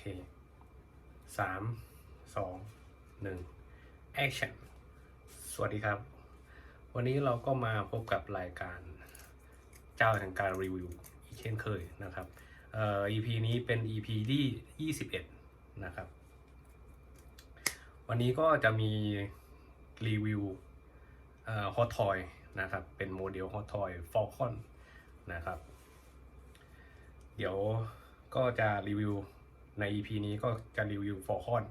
เคสามสองหนึ่งแอคชั่นสวัสดีครับ วันนี้เราก็มาพบกับรายการเจ้าแห่งการรีวิวอีกเช่นเคยนะครับเอ่อ EP นี้เป็น EP ที่ 21 นะครับ วันนี้ก็จะมีรีวิวเอ่อฮอตทอยนะครับ เป็นโมเดลฮอตทอยฟอลคอนนะครับ เดี๋ยวก็จะรีวิว ใน EP นี้ก็จะรีวิวฟอลคอน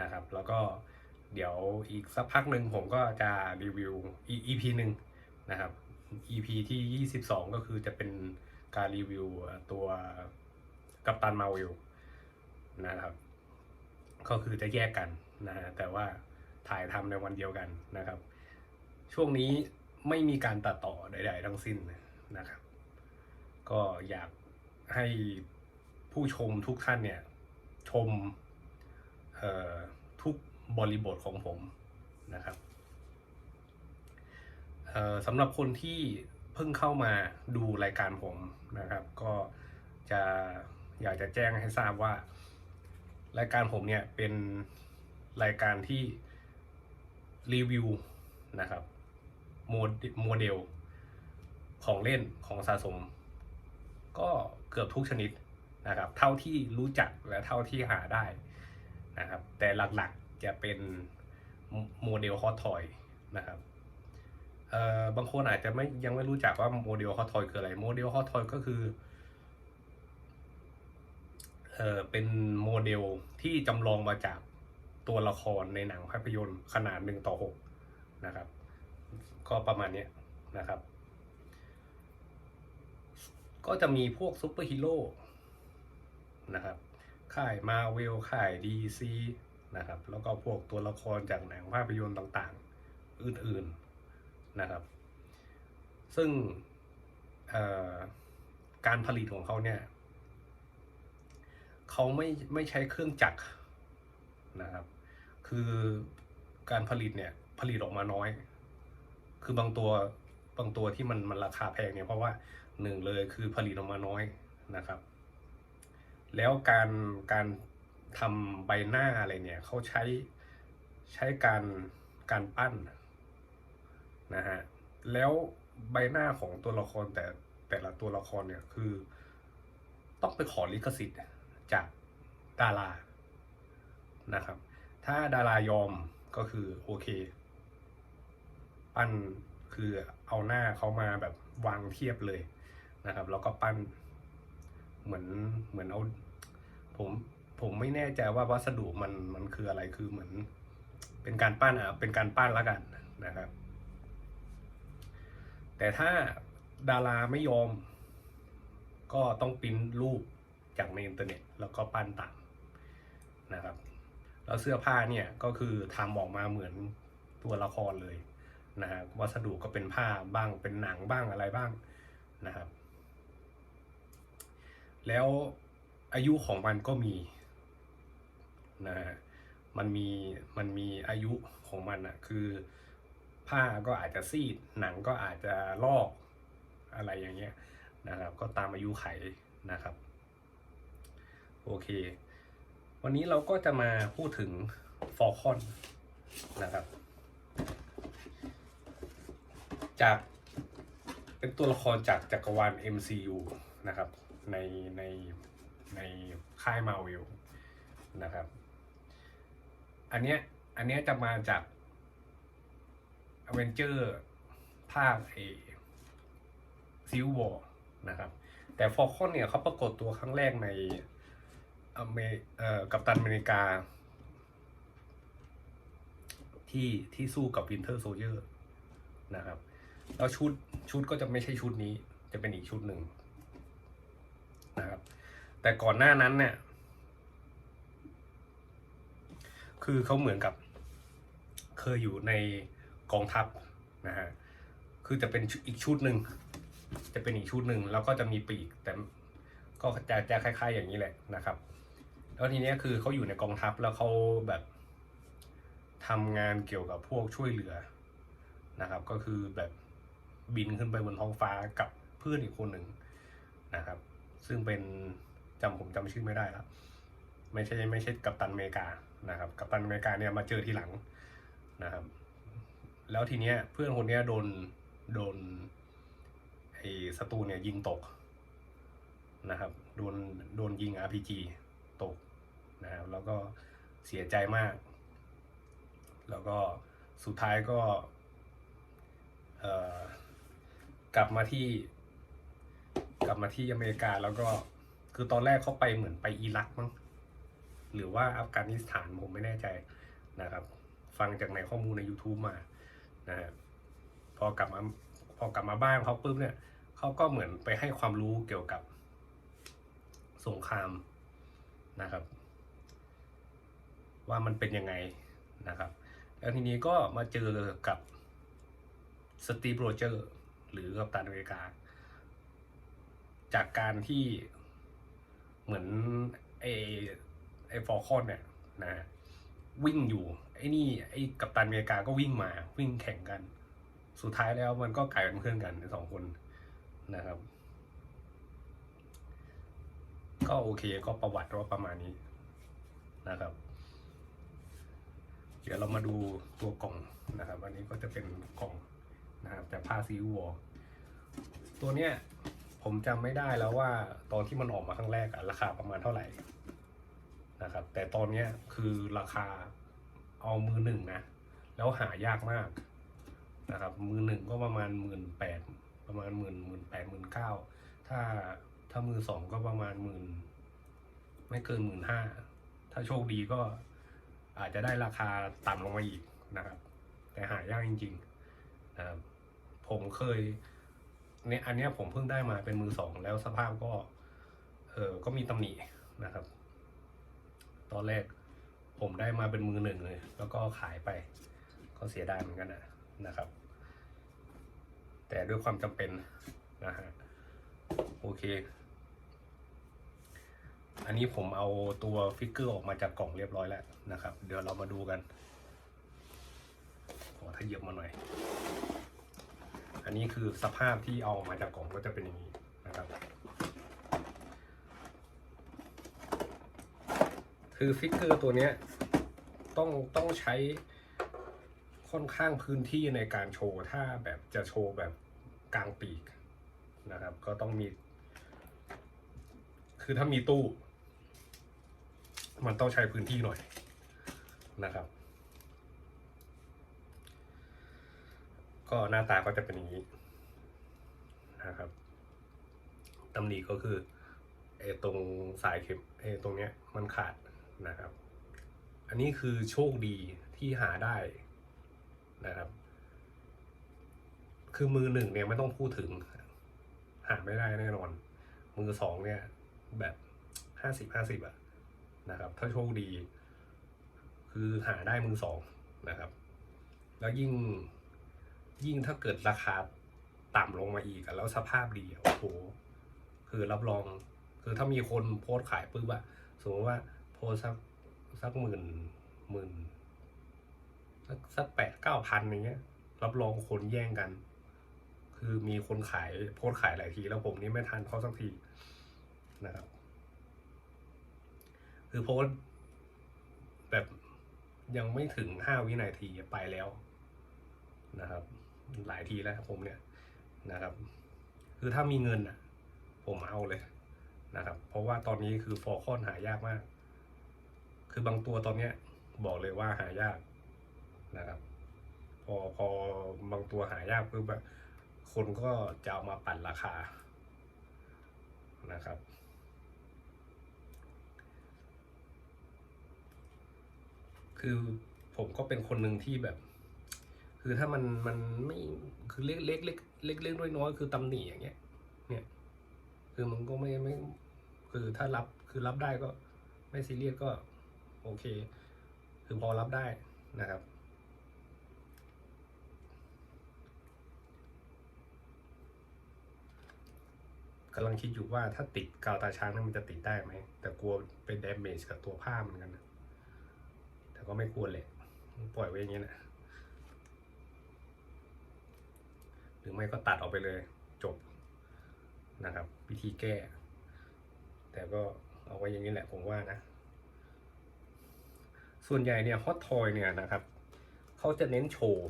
นะครับ แล้วก็เดี๋ยวอีกสักพักหนึ่งผมก็จะรีวิว EP หนึ่งนะครับ EP ที่ 22 ก็คือจะเป็นการรีวิวตัวกัปตันมาวิลนะครับ ก็คือจะแยกกันนะฮะแต่ว่าถ่ายทำในวันเดียวกันนะครับ ช่วงนี้ไม่มีการตัดต่อใด ๆ ทั้งสิ้นนะครับ ก็อยากให้ผู้ชมทุกท่านเนี่ย ชมเอ่อทุกบริบทของผมนะครับสำหรับคนที่เพิ่งเข้ามาดูรายการผมนะครับ ก็จะอยากจะแจ้งให้ทราบว่า รายการผมเนี่ยเป็นรายการที่รีวิวนะครับโมเดโมเดลของเล่นของสะสม ก็เกือบทุกชนิด นะครับเท่าที่รู้จักและเท่าที่หาได้นะครับแต่หลักๆจะเป็นโมเดลฮอตทอยนะครับเอ่อบางคนอาจจะไม่ยังไม่รู้จักว่าโมเดลฮอตทอยคืออะไรโมเดลฮอตทอยก็คือเอ่อเป็นโมเดลที่จำลองมาจากตัวละครในหนังภาพยนตร์ขนาดหนึ่งต่อหกนะครับ ก็ประมาณนี้นะครับ ก็จะมีพวกซูเปอร์ฮีโร่ นะครับ ค่ายมาเวลค่ายดีซีนะครับ แล้วก็พวกตัวละครจากหนังภาพยนตร์ต่างๆ อื่นๆนะครับ ซึ่งการผลิตของเขาเนี่ยเขาไม่ไม่ใช้เครื่องจักรนะครับ คือการผลิตเนี่ยผลิตออกมาน้อย คือบางตัวบางตัวที่มันมันราคาแพงเนี่ยเพราะว่าหนึ่งเลยคือผลิตออกมาน้อยนะครับ แล้วการการทำใบหน้าอะไรเนี่ยเขาใช้ใช้การการปั้นนะฮะแล้วใบหน้าของตัวละครแต่แต่ละตัวละครเนี่ยคือ ต้องไปขอลิขสิทธิ์จากดารานะครับ ถ้าดารายอมก็คือโอเค ปั้นคือเอาหน้าเขามาแบบวางเทียบเลยนะครับ แล้วก็ปั้น เหมือนเหมือนเอาผมผมไม่แน่ใจว่าวัสดุมันมันคืออะไรคือเหมือน เป็นการปั้นอะเป็นการปั้นล้วกันนะครับ แต่ถ้าดาราไม่ยอม ก็ต้องปิ้นรูปจากในอินเทอร์เน็ต แล้วก็ปั้นตามนะครับ แล้วเสื้อผ้าเนี่ยก็คือทำออกมาเหมือนตัวละครเลยนะฮะวัสดุก็เป็นผ้าบ้างเป็นหนังบ้างอะไรบ้างนะครับ แล้วอายุของมันก็มีนะฮะมันมีมันมีอายุของมันอะคือผ้าก็อาจจะซีดหนังก็อาจจะลอกอะไรอย่างเงี้ยนะครับ ก็ตามอายุไขนะครับ โอเค วันนี้เราก็จะมาพูดถึงฟอลคอนนะครับ จากเป็นตัวละครจากจักรวาล MCU นะครับ ในในในค่ายมาวิลนะครับ อันเนี้ยอันเนี้ยจะมาจาก a v e n g e r ภาคเอซิลวอร์นะครับ แต่ฟอลคอนเนี่ยเขาปรากฏตัวครั้งแรกในอเมเอ่อกัปตันอเมริกา ที่ที่สู้กับวินเทอร์โซเยอร์นะครับ แล้วชุดชุดก็จะไม่ใช่ชุดนี้จะเป็นอีกชุดหนึ่ง นะครับ แต่ก่อนหน้านั้นเนี่ย คือเขาเหมือนกับ เคยอยู่ในกองทัพนะฮะคือจะเป็นอีกชุดหนึ่งจะเป็นอีกชุดหนึ่งแล้วก็จะมีปีกแต่ก็จะจะคล้าย ๆ อย่างนี้แหละนะครับ แล้วทีเนี้ยคือเขาอยู่ในกองทัพแล้วเขาแบบทำงานเกี่ยวกับพวกช่วยเหลือนะครับ ก็คือแบบบินขึ้นไปบนท้องฟ้ากับเพื่อนอีกคนหนึ่งนะครับ ซึ่งเป็นจำผมจำชื่อไม่ได้แล้วไม่ใช่ไม่ใช่กัปตันอเมริกานะครับกัปตันอเมริกาเนี่ยมาเจอทีหลังนะครับ แล้วทีเนี้ยเพื่อนคนเนี้ยโดนโดนไอ้ศัตรูเนี่ยยิงตกนะครับโดนโดนยิง RPG ตกนะครับแล้วก็เสียใจมาก แล้วก็สุดท้ายก็เอ่อกลับมาที่ กลับมาที่อเมริกาแล้วก็คือตอนแรกเขาไปเหมือนไปอิรักมั้งหรือว่าอัฟกานิสถานผมไม่แน่ใจนะครับ ฟังจากในข้อมูลใน YouTube มานะฮะพอกลับมาพอกลับมาบ้านเขาปุ๊บเนี่ยเขาก็เหมือนไปให้ความรู้เกี่ยวกับสงครามนะครับ ว่ามันเป็นยังไงนะครับแล้วทีนี้ก็มาเจอกับสตีฟโรเจอร์ หรือกัปตันอเมริกา จากการที่เหมือนไอไอฟอร์คอนเนี่ยนะวิ่งอยู่ ไอ้นี่ไอ้กัปตันอเมริกาก็วิ่งมาวิ่งแข่งกัน สุดท้ายแล้วมันก็กลายเป็นเพื่อนกันสองคนนะครับ ก็โอเคก็ประวัติก็ประมาณนี้นะครับ เดี๋ยวเรามาดูตัวกล่องนะครับ อันนี้ก็จะเป็นกล่องนะครับจากผ้าซีวอตัวเนี้ย ผมจำไม่ได้แล้วว่าตอนที่มันออกมาครั้งแรกอะราคาประมาณเท่าไหร่นะครับ แต่ตอนเนี้ยคือราคาเอามือหนึ่งนะ แล้วหายากมากนะครับ มือหนึ่งก็ประมาณหมื่นแปดประมาณหมื่นหมื่นแปดหมื่นเก้าถ้าถ้ามือสองก็ประมาณหมื่นไม่เกินหมื่นห้าถ้าโชคดีก็อาจจะได้ราคาต่ำลงมาอีกนะครับ แต่หายากจริงๆนะครับผมเคย เนี่ยอันนี้ผมเพิ่งได้มาเป็นมือสองแล้วสภาพก็ เออก็มีตำหนินะครับ ตอนแรกผมได้มาเป็นมือหนึ่งเลย แล้วก็ขายไป ก็เสียดายเหมือนกันนะนะครับ แต่ด้วยความจำเป็นนะฮะโอเค อันนี้ผมเอาตัวฟิกเกอร์ออกมาจากกล่องเรียบร้อยแล้วนะครับ เดี๋ยวเรามาดูกันขอถ้าเหยียบมาหน่อย อันนี้คือสภาพที่เอาออกมาจากกล่องก็จะเป็นอย่างนี้นะครับ คือฟิกเกอร์ตัวนี้ต้องต้องใช้ค่อนข้างพื้นที่ในการโชว์ ถ้าแบบจะโชว์แบบกลางปีกนะครับ ก็ต้องมี คือถ้ามีตู้ มันต้องใช้พื้นที่หน่อยนะครับ ก็หน้าตาก็จะเป็นอย่างนี้นะครับตำหนิก็คือไอ้ตรงสายเข็มไอ้ตรงเนี้ยมันขาดนะครับ อันนี้คือโชคดีที่หาได้นะครับ คือมือหนึ่งเนี่ยไม่ต้องพูดถึง หาไม่ได้แน่นอน มือสองเนี่ยแบบห้าสิบห้าสิบอะนะครับ ถ้าโชคดี คือหาได้มือสองนะครับ แล้วยิ่ง ยิ่งถ้าเกิดราคาต่ำลงมาอีกแล้วสภาพดีโอ้โหคือรับรอง คือถ้ามีคนโพสขายปุ๊บอะสมมติว่าโพสสักสักหมื่นหมื่นสักสักแปดเก้าพันอย่างเงี้ย รับรองคนแย่งกัน คือมีคนขายโพสขายหลายที แล้วผมนี่ไม่ทันเขาสักทีนะครับ คือโพสแบบยังไม่ถึงห้าวินาทีไปแล้วนะครับ หลายทีแล้วผมเนี่ยนะครับ คือถ้ามีเงินอะ ผมเอาเลยนะครับ เพราะว่าตอนนี้คือฟอร์คอนหายากมาก คือบางตัวตอนเนี้ยบอกเลยว่าหายากนะครับ พอพอบางตัวหายากปุ๊บแบบคนก็จะเอามาปั่นราคานะครับ คือผมก็เป็นคนหนึ่งที่แบบ คือถ้ามันมันไม่คือเล็กเล็กเล็กเล็กเล็กน้อยน้อยคือตำหนิอย่างเงี้ย เนี่ย คือมันก็ไม่ไม่ คือถ้ารับคือรับได้ก็ไม่ซีเรียสก็โอเค คือพอรับได้นะครับกำลังคิดอยู่ว่าถ้าติดกาวตาช้างนั้นมันจะติดได้ไหม แต่กลัวเป็นดเมจกับตัวผ้าเหมือนกันนะแต่ก็ไม่ควรเลย ปล่อยไว้อย่างนี้นะ ห รือไม่ก็ตัดออกไปเลยจบนะครับ วิธีแก้ แต่ก็เอาไว้อย่างนี้แหละผมว่านะ ส่วนใหญ่เนี่ยฮอตทอยเนี่ยนะครับเขาจะเน้นโชว์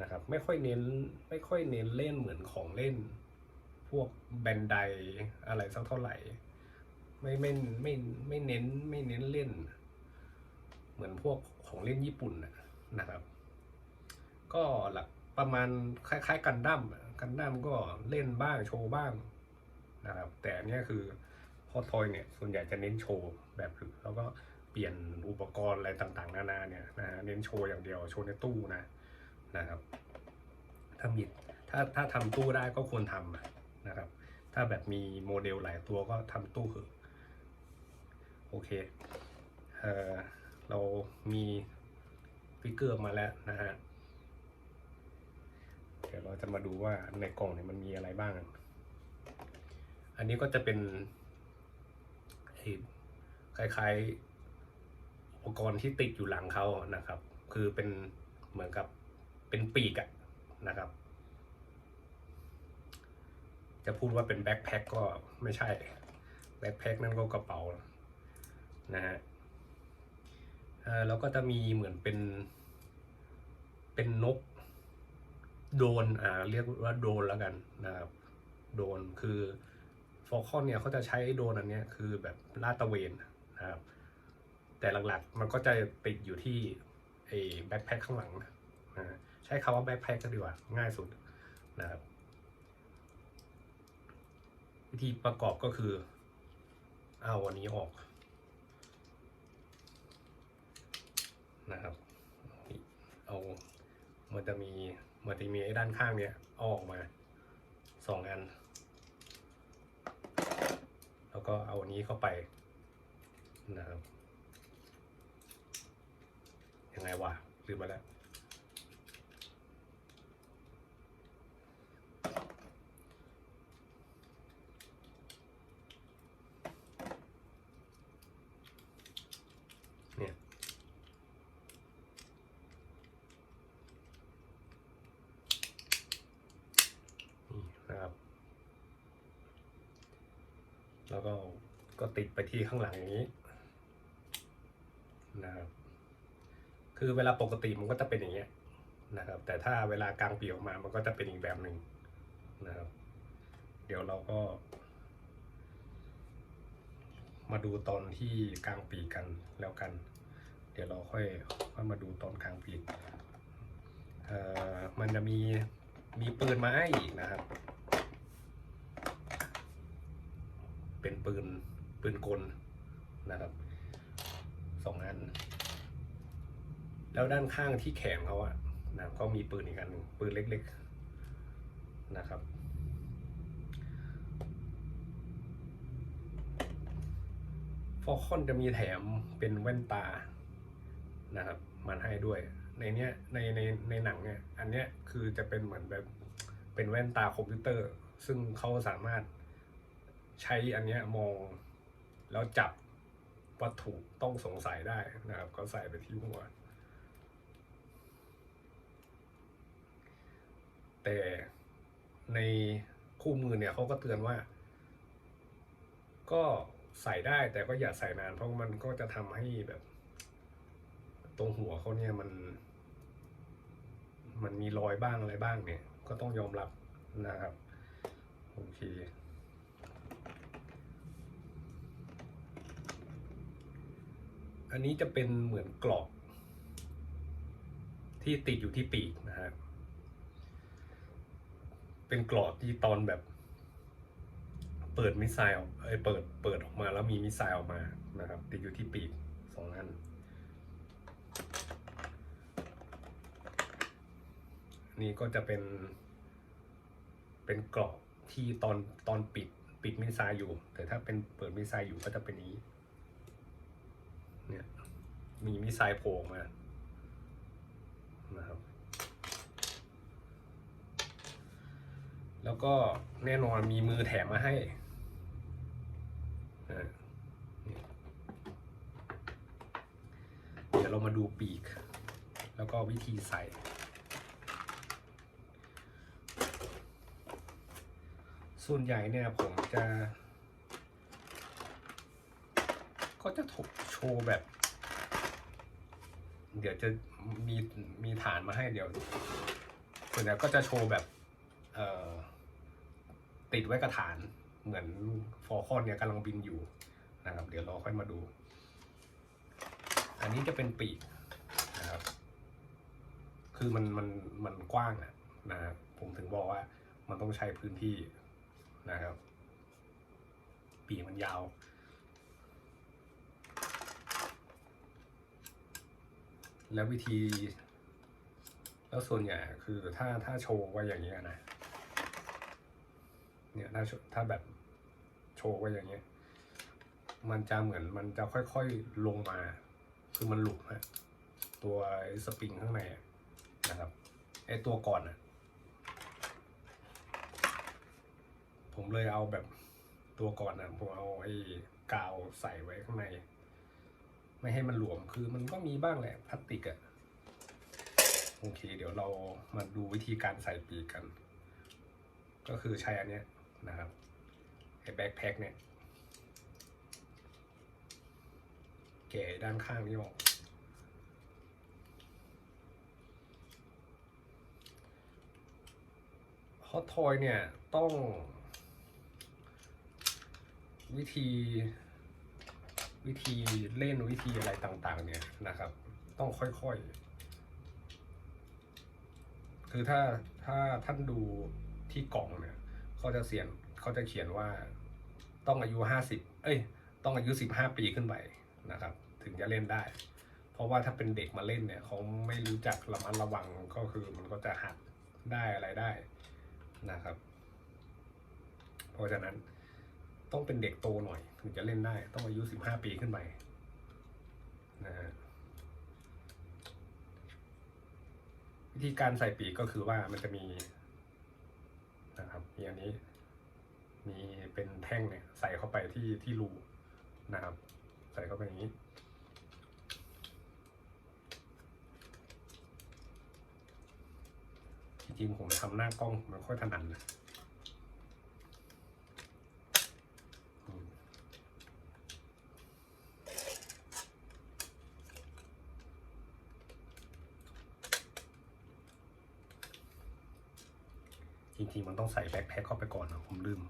นะครับไม่ค่อยเน้นไม่ค่อยเน้นเล่นเหมือนของเล่น พวกแบนไดอะไรสักเท่าไหร่ ไม่ไม่ไม่ไม่เน้นไม่เน้นเล่น เหมือนพวกของเล่นญี่ปุ่นน่ะนะครับ ก็หลัก ประมาณคล้ายๆกันดั้มกันดั้มก็เล่นบ้างโชว์บ้างนะครับ แต่อันเนี้ยคือพอทอยเนี่ยส่วนใหญ่จะเน้นโชว์แบบคือแล้วก็เปลี่ยนอุปกรณ์อะไรต่างๆ นานาเนี่ยนะฮะเน้นโชว์อย่างเดียวโชว์ในตู้นะนะครับถ้ามีถ้าถ้าทำตู้ได้ก็ควรทำนะครับ ถ้าแบบมีโมเดลหลายตัวก็ทำตู้เถอโอเคเออเรามีฟิกเกอร์มาแล้วนะฮะ ดี๋ยวเราจะมาดูว่าในกล่องเนี่ยมันมีอะไรบ้าง อันนี้ก็จะเป็นคล้ายๆอุปกรณ์ที่ติดอยู่หลังเขานะครับ คือเป็นเหมือนกับเป็นปีกอะนะครับ จะพูดว่าเป็นแบ็คแพ็คก็ไม่ใช่แบ็คแพ็คนั่นก็กระเป๋านะฮะแล้วก็จะมีเหมือนเป็นเป็นนก โดนอ่าเรียกว่าโดนแล้วกันนะครับโดนคือฟอลคอนเนี่ยเขาจะใช้โดนอันนี้คือแบบลาดตะเวนนะครับแต่หลักๆมันก็จะติดอยู่ที่ไอ้แบ็คแพ็คข้างหลังนะใช้คำว่าแบ็คแพ็คก็ดีกว่าง่ายสุดนะครับวิธีประกอบก็คือเอาอันนี้ออกนะครับเอามันจะมี มันจะมีไอ้ด้านข้างเนี่ยเอาออกมาสองอัน แล้วก็เอาอันนี้เข้าไปนะครับยังไงวะลืมไปแล้ว เนี่ย นี่นะครับ แล้วก็ก็ติดไปที่ข้างหลังอย่างนี้นะครับคือเวลาปกติมันก็จะเป็นอย่างเงี้ยนะครับ แต่ถ้าเวลากลางปีออกมามันก็จะเป็นอีกแบบหนึ่งนะครับ เดี๋ยวเราก็ มาดูตอนที่กลางปีกันแล้วกัน เดี๋ยวเราค่อยค่อยมาดูตอนกลางปีเอ่อมันจะมีมีปืนมาให้อีกนะครับ เป็นปืนปืนกลนะครับสองอัน แล้วด้านข้างที่แขนเขาอะนะก็มีปืนอีกอันหนึ่งปืนเล็กๆนะครับ ฟอคอนจะมีแถมเป็นแว่นตานะครับมันให้ด้วย ในเนี้ยในในในหนังเนี่ยอันเนี้ยคือจะเป็นเหมือนแบบเป็นแว่นตาคอมพิวเตอร์ ซึ่งเขาสามารถ ใช้อันเนี้ยมองแล้วจับวัตถุต้องสงสัยได้นะครับ ก็ใส่ไปที่หัวแต่ในคู่มือเนี่ยเขาก็เตือนว่า ก็ใส่ได้แต่ก็อย่าใส่นาน เพราะมันก็จะทำให้แบบ ตรงหัวเขาเนี่ยมัน มันมีรอยบ้างอะไรบ้างเนี่ย ก็ต้องยอมรับนะครับ โอเค อันนี้จะเป็นเหมือนกรอบที่ติดอยู่ที่ปีกนะฮะ เป็นกรอบที่ตอนแบบ เปิดมิสไซล์ออกเอ้ยเปิด เปิดออกมาแล้วมีมิสไซล์ออกมา นะครับ ติดอยู่ที่ปีกสองอันนี่ก็จะเป็น เป็นกรอบที่ตอนตอนปิดปิดมิสไซล์อยู่ แต่ถ้าเป็นเปิดมิสไซล์อยู่ก็จะเป็นนี้ เนี่ยมีมิไซล์โผล่มานะครับ แล้วก็แน่นอนมีมือแถมมาให้เดี๋ยวเรามาดูปีก แล้วก็วิธีใส่ส่วนใหญ่เนี่ยผมจะ ก็จะถก โชว์แบบ เดี๋ยวจะมีมีฐานมาให้เดี๋ยวส่วนใหญ่ก็จะโชว์แบบเอ่อติดไว้กับฐานเหมือนฟอร์คอนเนี่ยกำลังบินอยู่นะครับ เดี๋ยวราค่อยมาดู อันนี้จะเป็นปีกนะครับ คือมันมันมันกว้างอะนะครับผมถึงบอกว่ามันต้องใช้พื้นที่นะครับ ปีกมันยาว แล้ววิธี แล้วส่วนใหญ่คือถ้าถ้าโชว์ไว้อย่างเงี้ยนะเนี่ยถ้าถ้าแบบโชว์ไว้อย่างเงี้ย มันจะเหมือนมันจะค่อยๆลงมา คือมันหลุดฮะตัวสปริงข้างในนะครับไอตัวก่อนอะผมเลยเอาแบบตัวก่อนอะผมเอาไอ้กาวใส่ไว้ข้างใน ไม่ให้มันหลวมคือมันก็มีบ้างแหละพลาสติกอะโอเค เดี๋ยวเรามาดูวิธีการใส่ปีกกัน ก็คือใช้อันเนี้ยนะครับไอ้แบ็คแพ็คเนี่ยแกะด้านข้างนี้ออกฮอตทอยเนี่ยต้องวิธี วิธีเล่นวิธีอะไรต่างๆ เนี่ยนะครับ ต้องค่อยๆ คือถ้าถ้าท่านดูที่กล่องเนี่ยเขาจะเสียนเขาจะเขียนว่าต้องอายุห้าสิบเอ้ย ต้องอายุสิบห้าปีขึ้นไปนะครับ ถึงจะเล่นได้ เพราะว่าถ้าเป็นเด็กมาเล่นเนี่ยเขาไม่รู้จักระมัดระวังก็คือมันก็จะหักได้อะไรได้นะครับ เพราะฉะนั้น ต้องเป็นเด็กโตหน่อย ถึงจะเล่นได้ ต้องอายุสิบห้าปีขึ้นไปนะฮะวิธีการใส่ปีกก็คือว่ามันจะมีนะครับมีอันนี้ มีเป็นแท่งเนี่ย ใส่เข้าไปที่ที่รูนะครับ ใส่เข้าไปอย่างนี้จริงผมทำหน้ากล้องมันค่อยถนัดนะอืมจริงๆ มัน ต้องใส่แบ็คแพ็คเข้าไปก่อนนะผมลืม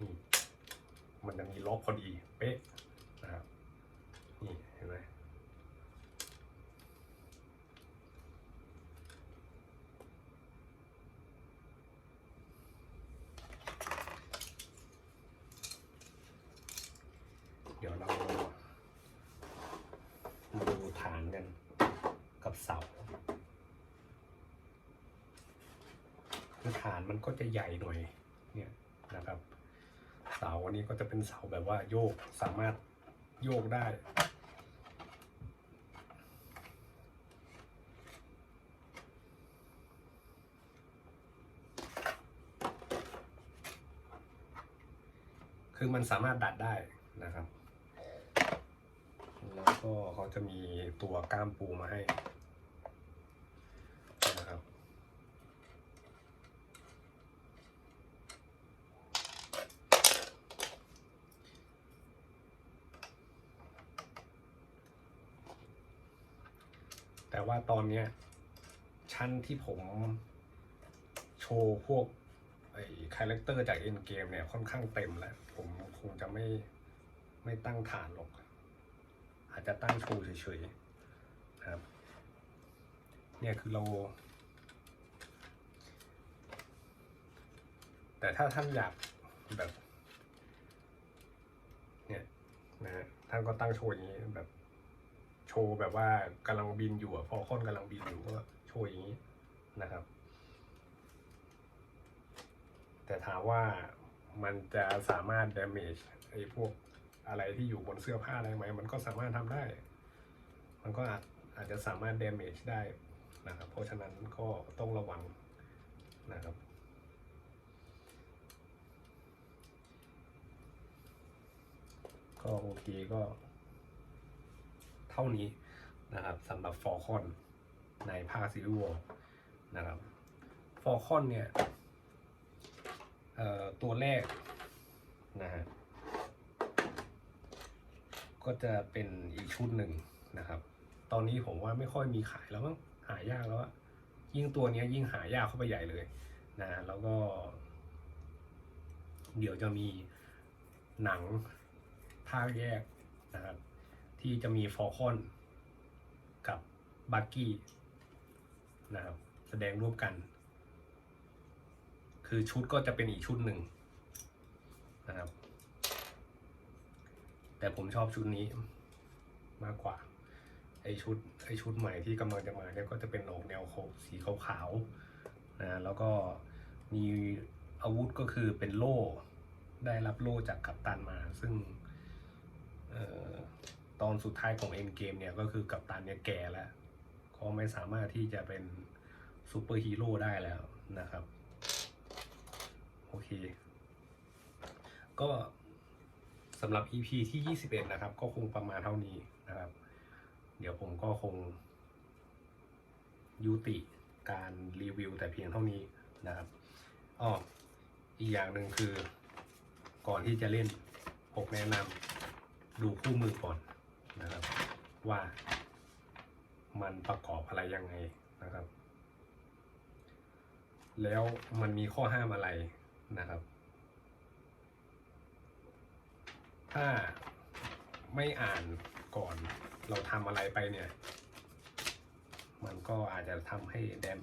นี่มันจะมีล็อกพอดี เป๊ะนะครับ นี่เห็นไหมเดี๋ยวเรามาดูฐานกันกับเสา คือฐานมันก็จะใหญ่หน่อยเนี่ยนะครับ เสาอันนี้ก็จะเป็นเสาแบบว่าโยกสามารถโยกได้คือมันสามารถดัดได้นะครับ แล้วก็เขาจะมีตัวก้ามปูมาให้นะครับ แต่ว่าตอนเนี้ยชั้นที่ผมโชว์พวกไอ้คาแรคเตอร์จากเอ็นเกมเนี่ยค่อนข้างเต็มแล้ว ผมคงจะไม่ไม่ตั้งฐานหรอก อาจจะตั้งโชว์เฉยๆนะครับ เนี่ยคือเราแต่ถ้าท่านอยากแบบ เนี่ยนะฮะท่านก็ตั้งโชว์อย่างนี้แบบ โชว์แบบว่ากำลังบินอยู่อะพอค่อนกำลังบินอยู่ก็โชว์อย่างนี้นะครับ แต่ถามว่ามันจะสามารถ damage ไอ้พวกอะไรที่อยู่บนเสื้อผ้าอะไรไหม มันก็สามารถทำได้ มันก็อาจอาจจะสามารถ damage ได้นะครับ เพราะฉะนั้นก็ต้องระวังนะครับก็โอเคก็ เท่านี้นะครับสำหรับฟอร์คอนในภาคซีรีวนะครับฟอร์คอนเนี่ยตัวแรกนะฮะก็จะเป็นอีกชุดหนึ่งนะครับ ตอนนี้ผมว่าไม่ค่อยมีขายแล้วมั้งหายากแล้วอะยิ่งตัวเนี้ยยิ่งหายากเข้าไปใหญ่เลยนะแล้วก็ เดี๋ยวจะมีหนังภาคแยกนะครับ ที่จะมีฟอลคอนกับบักกี้นะครับแสดงร่วมกัน คือชุดก็จะเป็นอีกชุดหนึ่งนะครับ แต่ผมชอบชุดนี้มากกว่าไอชุดไอชุดใหม่ที่กำลังจะมาเนี่ยก็จะเป็นออกแนวโคสีขาวๆนะแล้วก็มีอาวุธก็คือเป็นโล่ได้รับโล่จากกัปตันมา ซึ่ง ตอนสุดท้ายของเอ็นเกมเนี่ยก็คือกัปตันเนี่ยแก่แล้วก็ไม่สามารถที่จะเป็นซูเปอร์ฮีโร่ได้แล้วนะครับ โอเค ก็สำหรับ EP ที่ 21 นะครับ ก็คงประมาณเท่านี้นะครับ เดี๋ยวผมก็คง ยุติการรีวิวแต่เพียงเท่านี้นะครับอ้ออีกอย่างหนึ่งคือก่อนที่จะเล่นผมแนะนำดูคู่มือก่อน นะครับ ว่ามันประกอบอะไรยังไงนะครับ แล้วมันมีข้อห้ามอะไรนะครับ ถ้าไม่อ่านก่อนเราทำอะไรไปเนี่ย มันก็อาจจะทำให้แดม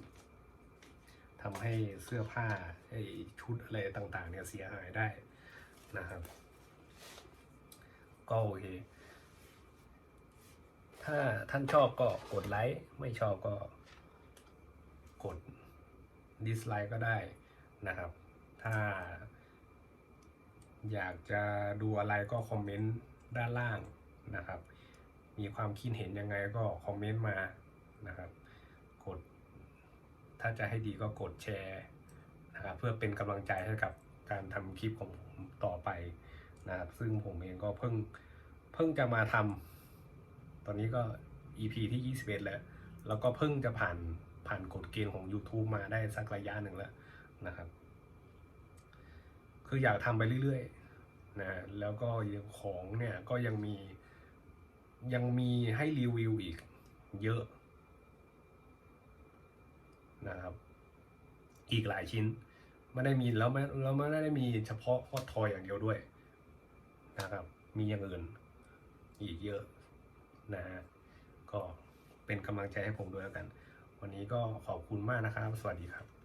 ทำให้เสื้อผ้าไอชุดอะไรต่างๆเนี่ยเสียหายได้นะครับ ก็โอเค ถ้าท่านชอบก็กดไลค์ไม่ชอบก็กดดิสไลค์ก็ได้นะครับ ถ้า อยากจะดูอะไรก็คอมเมนต์ด้านล่างนะครับ มีความคิดเห็นยังไงก็คอมเมนต์มานะครับ กด ถ้าจะให้ดีก็กดแชร์นะครับเพื่อเป็นกำลังใจให้กับการทำคลิปของผมต่อไปนะครับ ซึ่งผมเองก็เพิ่งเพิ่งจะมาทำ ตอนนี้ก็ EP ที่ 21 แล้ว แล้วก็เพิ่งจะผ่านผ่านกฎเกณฑ์ของ YouTube มาได้สักระยะหนึ่งแล้วนะครับ คืออยากทำไปเรื่อยๆนะแล้วก็ของเนี่ยก็ยังมียังมีให้รีวิวอีกเยอะนะครับ อีกหลายชิ้นไม่ได้มีแล้วไม่แล้วไม่ได้มีเฉพาะฮอตทอยอย่างเดียวด้วยนะครับ มีอย่างอื่นอีกเยอะ นะฮะก็เป็นกำลังใจให้ผมด้วยแล้วกัน วันนี้ก็ขอบคุณมากนะครับ สวัสดีครับ